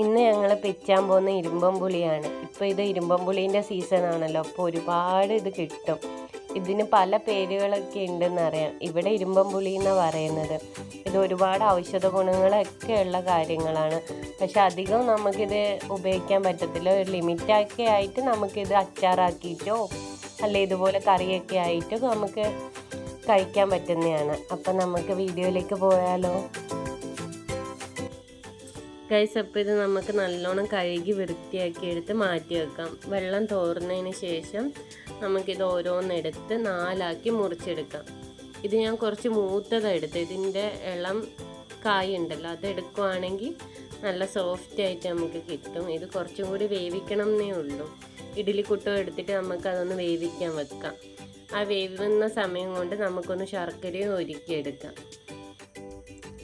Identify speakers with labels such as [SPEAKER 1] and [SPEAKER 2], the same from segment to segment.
[SPEAKER 1] ഇന്ന് ഞങ്ങൾ പിച്ചാൻ പോകുന്ന ഇരുമ്പം പുളിയാണ്. ഇപ്പോൾ ഇത് ഇരുമ്പം പുളീന്റെ സീസൺ ആണല്ലോ അപ്പോൾ ഒരുപാട് ഇത് കിട്ടും. ഇതിന് പല പേരുകളൊക്കെ ഉണ്ടെന്ന് അറിയാം ഇവിടെ ഇരുമ്പം പുളി എന്നാണ് പറയുന്നത്. ഇത് ഒരുപാട് ഔഷധ ഗുണങ്ങളൊക്കെ ഉള്ള കാര്യങ്ങളാണ്. പക്ഷെ അധികം നമുക്കിത് ഉപയോഗിക്കാൻ പറ്റത്തില്ല. ഒരു ലിമിറ്റൊക്കെ ആയിട്ട് നമുക്കിത് അച്ചാറാക്കിയിട്ടോ അല്ല ഇതുപോലെ കറിയൊക്കെ ആയിട്ടോ നമുക്ക് കഴിക്കാൻ പറ്റുന്നതാണ്. അപ്പം നമുക്ക് വീഡിയോയിലേക്ക് പോയാലോ? ഗൈസ് അപ്പോൾ ഇത് നമുക്ക് നല്ലോണം കഴുകി വൃത്തിയാക്കി എടുത്ത് മാറ്റി വെക്കാം. വെള്ളം തോർന്നതിന് ശേഷം നമുക്കിത് ഓരോന്നെടുത്ത് നാലാക്കി മുറിച്ചെടുക്കാം. ഇത് ഞാൻ കുറച്ച് മൂത്തതാണ് എടുത്ത് ഇതിന്റെ ഇളം കായ ഉണ്ടല്ലോ അത് എടുക്കുവാണെങ്കിൽ നല്ല സോഫ്റ്റ് ആയിട്ട് നമുക്ക് കിട്ടും. ഇത് കുറച്ചും കൂടി വേവിക്കണം എന്നേ ഉള്ളൂ. ഇഡ്ഡലി കുട്ടോ എടുത്തിട്ട് നമുക്ക് അതൊന്ന് വേവിക്കാൻ വെക്കാം. ആ വേവുന്ന സമയം കൊണ്ട് നമുക്കൊന്ന് ശർക്കരയും ഒരുക്കിയെടുക്കാം.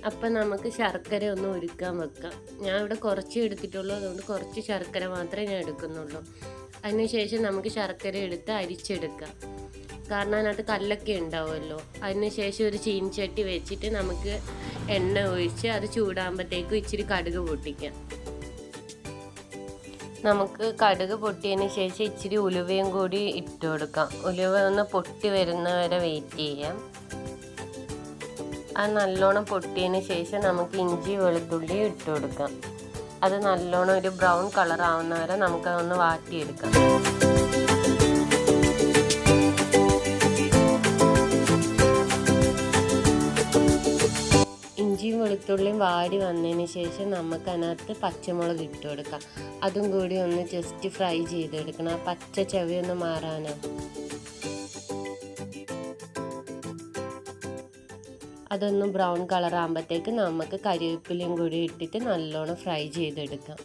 [SPEAKER 1] അപ്പം നമുക്ക് ശർക്കര ഒന്ന് ഒരുക്കാൻ വെക്കാം. ഞാൻ ഇവിടെ കുറച്ച് എടുത്തിട്ടുള്ളൂ അതുകൊണ്ട് കുറച്ച് ശർക്കര മാത്രമേ ഞാൻ എടുക്കുന്നുള്ളൂ. അതിനുശേഷം നമുക്ക് ശർക്കര എടുത്ത് അരിച്ചെടുക്കാം. കാരണം അതിനകത്ത് കല്ലൊക്കെ ഉണ്ടാവുമല്ലോ. അതിനുശേഷം ഒരു ചീനിച്ചട്ടി വെച്ചിട്ട് നമുക്ക് എണ്ണ ഒഴിച്ച് അത് ചൂടാകുമ്പോഴത്തേക്കും ഇച്ചിരി കടുക് പൊട്ടിക്കാം. നമുക്ക് കടുക് പൊട്ടിയതിന് ശേഷം ഇച്ചിരി ഉലുവയും കൂടി ഇട്ട് കൊടുക്കാം. ഉലുവ ഒന്ന് പൊട്ടി വരുന്നവരെ വെയിറ്റ് ചെയ്യാം. അത് നല്ലോണം പൊട്ടിയതിന് ശേഷം നമുക്ക് ഇഞ്ചി വെളുത്തുള്ളി ഇട്ട് കൊടുക്കാം. അത് നല്ലോണം ഒരു ബ്രൗൺ കളർ ആവുന്ന വരെ നമുക്കതൊന്ന് വാട്ടിയെടുക്കാം. ഇഞ്ചിയും വെളുത്തുള്ളിയും വാടി വന്നതിന് ശേഷം നമുക്കതിനകത്ത് പച്ചമുളക് ഇട്ട് കൊടുക്കാം. അതും കൂടി ഒന്ന് ജസ്റ്റ് ഫ്രൈ ചെയ്തെടുക്കണം. ആ പച്ച ചവി ഒന്ന് മാറാനാണ്. അതൊന്ന് ബ്രൗൺ കളർ ആകുമ്പോഴത്തേക്ക് നമുക്ക് കരിവേപ്പിലയും കൂടി ഇട്ടിട്ട് നല്ലോണം ഫ്രൈ ചെയ്തെടുക്കാം.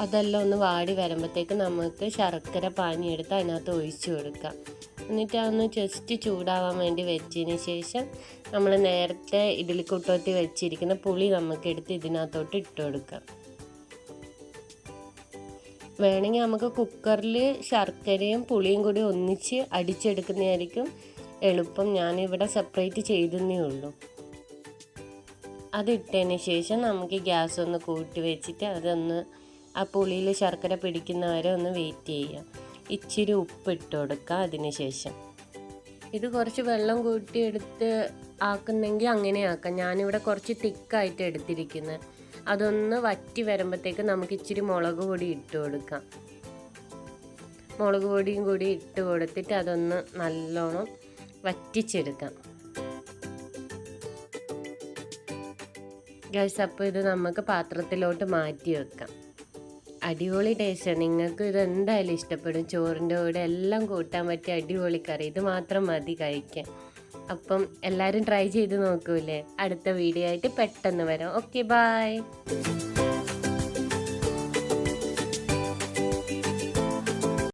[SPEAKER 1] അതെല്ലാം ഒന്ന് വാടി വരുമ്പോഴത്തേക്ക് നമുക്ക് ശർക്കര പാനി എടുത്ത് അതിനകത്ത് ഒഴിച്ചു കൊടുക്കാം. എന്നിട്ട് അതൊന്ന് ജസ്റ്റ് ചൂടാവാൻ വേണ്ടി വെച്ചതിന് ശേഷം നമ്മൾ നേരത്തെ ഇഡ്ഡലിക്കുട്ടത്തി വെച്ചിരിക്കുന്ന പുളി നമുക്കെടുത്ത് ഇതിനകത്തോട്ട് ഇട്ട് കൊടുക്കാം. വേണമെങ്കിൽ നമുക്ക് കുക്കറിൽ ശർക്കരയും പുളിയും കൂടി ഒന്നിച്ച് അടിച്ചെടുക്കുന്നതായിരിക്കും. എളുപ്പം ഞാനിവിടെ സെപ്പറേറ്റ് ചെയ്തെന്നേ ഉള്ളൂ. അതിട്ടതിന് ശേഷം നമുക്ക് ഗ്യാസ് ഒന്ന് കൂട്ടി വെച്ചിട്ട് അതൊന്ന് ആ പുളിയിൽ ശർക്കര പിടിക്കുന്ന വരെ ഒന്ന് വെയിറ്റ് ചെയ്യാം. ഇച്ചിരി ഉപ്പ് ഇട്ട് കൊടുക്കുക അതിന് ശേഷം. ഇത് കുറച്ച് വെള്ളം കൂട്ടിയെടുത്ത് ആക്കുന്നെങ്കിൽ അങ്ങനെ ആക്കാം. ഞാനിവിടെ കുറച്ച് തിക്കായിട്ട് എടുത്തിരിക്കുന്നത് അതൊന്ന് വറ്റി വരുമ്പോഴത്തേക്ക് നമുക്ക് ഇച്ചിരി മുളക് പൊടി ഇട്ട് കൊടുക്കാം. മുളക് പൊടിയും കൂടി ഇട്ട് കൊടുത്തിട്ട് അതൊന്ന് നല്ലോണം വറ്റിച്ചെടുക്കാം. ഗൈസ് അപ്പോൾ ഇത് നമുക്ക് പാത്രത്തിലോട്ട് മാറ്റി വെക്കാം. അടിപൊളി ടേസ്റ്റാണ് നിങ്ങൾക്ക് ഇത് എന്തായാലും ഇഷ്ടപ്പെടും. ചോറിന്റെ കൂടെ എല്ലാം കൂട്ടാൻ പറ്റിയ അടിപൊളി കറി. ഇത് മാത്രം മതി കഴിക്കാൻ. അപ്പം എല്ലാവരും ട്രൈ ചെയ്ത് നോക്കൂലേ അടുത്ത വീഡിയോ ആയിട്ട് പെട്ടെന്ന് വരാം. Okay bye